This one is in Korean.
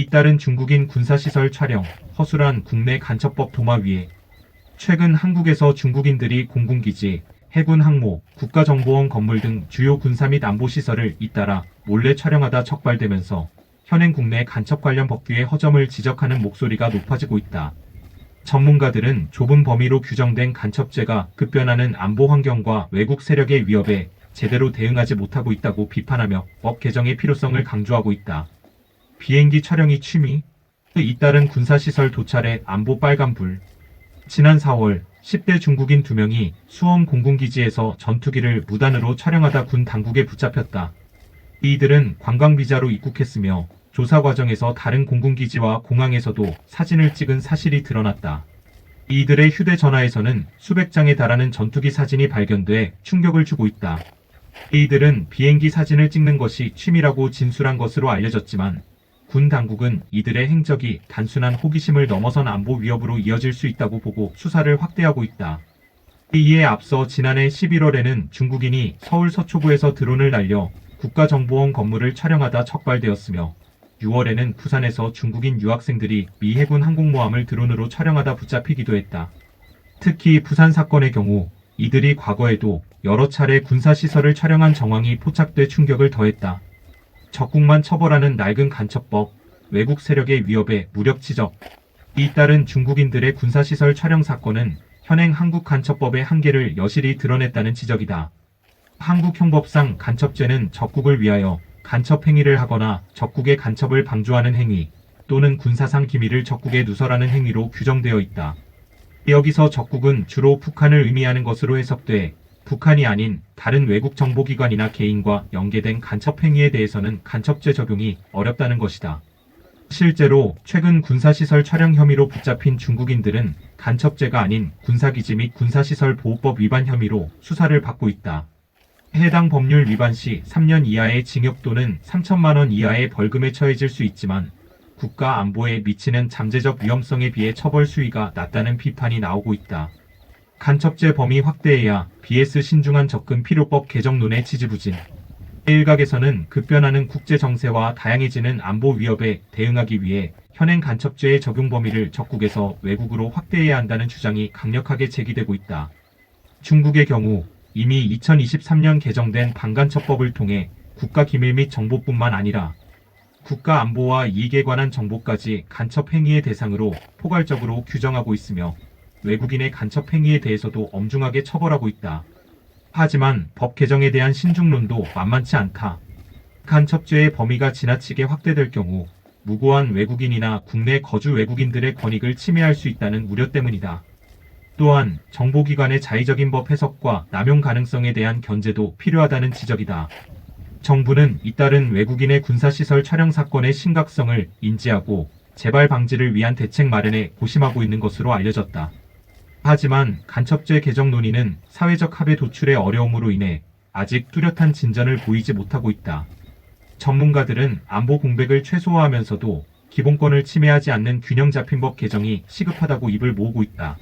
잇따른 중국인 군사시설 촬영, 허술한 국내 간첩법 도마 위에 최근 한국에서 중국인들이 공군기지, 해군 항모, 국가정보원 건물 등 주요 군사 및 안보시설을 잇따라 몰래 촬영하다 척발되면서 현행 국내 간첩 관련 법규의 허점을 지적하는 목소리가 높아지고 있다. 전문가들은 좁은 범위로 규정된 간첩죄가 급변하는 안보 환경과 외국 세력의 위협에 제대로 대응하지 못하고 있다고 비판하며 법 개정의 필요성을 강조하고 있다. 비행기 촬영이 취미, 잇따른 군사시설 도찰의 안보 빨간불. 지난 4월 10대 중국인 2명이 수원 공군기지에서 전투기를 무단으로 촬영하다 군 당국에 붙잡혔다. 이들은 관광비자로 입국했으며 조사 과정에서 다른 공군기지와 공항에서도 사진을 찍은 사실이 드러났다. 이들의 휴대전화에서는 수백 장에 달하는 전투기 사진이 발견돼 충격을 주고 있다. 이들은 비행기 사진을 찍는 것이 취미라고 진술한 것으로 알려졌지만 군 당국은 이들의 행적이 단순한 호기심을 넘어선 안보 위협으로 이어질 수 있다고 보고 수사를 확대하고 있다. 이에 앞서 지난해 11월에는 중국인이 서울 서초구에서 드론을 날려 국가정보원 건물을 촬영하다 척발되었으며 6월에는 부산에서 중국인 유학생들이 미 해군 항공모함을 드론으로 촬영하다 붙잡히기도 했다. 특히 부산 사건의 경우 이들이 과거에도 여러 차례 군사시설을 촬영한 정황이 포착돼 충격을 더했다. 적국만 처벌하는 낡은 간첩법, 외국 세력의 위협에 무력 지적. 이 따른 중국인들의 군사시설 촬영 사건은 현행 한국 간첩법의 한계를 여실히 드러냈다는 지적이다. 한국 형법상 간첩죄는 적국을 위하여 간첩 행위를 하거나 적국의 간첩을 방조하는 행위 또는 군사상 기밀을 적국에 누설하는 행위로 규정되어 있다. 여기서 적국은 주로 북한을 의미하는 것으로 해석돼 북한이 아닌 다른 외국 정보기관이나 개인과 연계된 간첩 행위에 대해서는 간첩죄 적용이 어렵다는 것이다. 실제로 최근 군사시설 촬영 혐의로 붙잡힌 중국인들은 간첩죄가 아닌 군사기지 및 군사시설 보호법 위반 혐의로 수사를 받고 있다. 해당 법률 위반 시 3년 이하의 징역 또는 3천만 원 이하의 벌금에 처해질 수 있지만 국가 안보에 미치는 잠재적 위험성에 비해 처벌 수위가 낮다는 비판이 나오고 있다. 간첩죄 범위 확대해야 BS 신중한 접근 필요법 개정론의 지지부진. 일각에서는 급변하는 국제 정세와 다양해지는 안보 위협에 대응하기 위해 현행 간첩죄의 적용 범위를 적국에서 외국으로 확대해야 한다는 주장이 강력하게 제기되고 있다. 중국의 경우 이미 2023년 개정된 반간첩법을 통해 국가 기밀 및 정보뿐만 아니라 국가 안보와 이익에 관한 정보까지 간첩 행위의 대상으로 포괄적으로 규정하고 있으며 외국인의 간첩 행위에 대해서도 엄중하게 처벌하고 있다. 하지만 법 개정에 대한 신중론도 만만치 않다. 간첩죄의 범위가 지나치게 확대될 경우 무고한 외국인이나 국내 거주 외국인들의 권익을 침해할 수 있다는 우려 때문이다. 또한 정보기관의 자의적인 법 해석과 남용 가능성에 대한 견제도 필요하다는 지적이다. 정부는 잇따른 외국인의 군사시설 촬영 사건의 심각성을 인지하고 재발 방지를 위한 대책 마련에 고심하고 있는 것으로 알려졌다. 하지만 간첩죄 개정 논의는 사회적 합의 도출의 어려움으로 인해 아직 뚜렷한 진전을 보이지 못하고 있다. 전문가들은 안보 공백을 최소화하면서도 기본권을 침해하지 않는 균형 잡힌 법 개정이 시급하다고 입을 모으고 있다.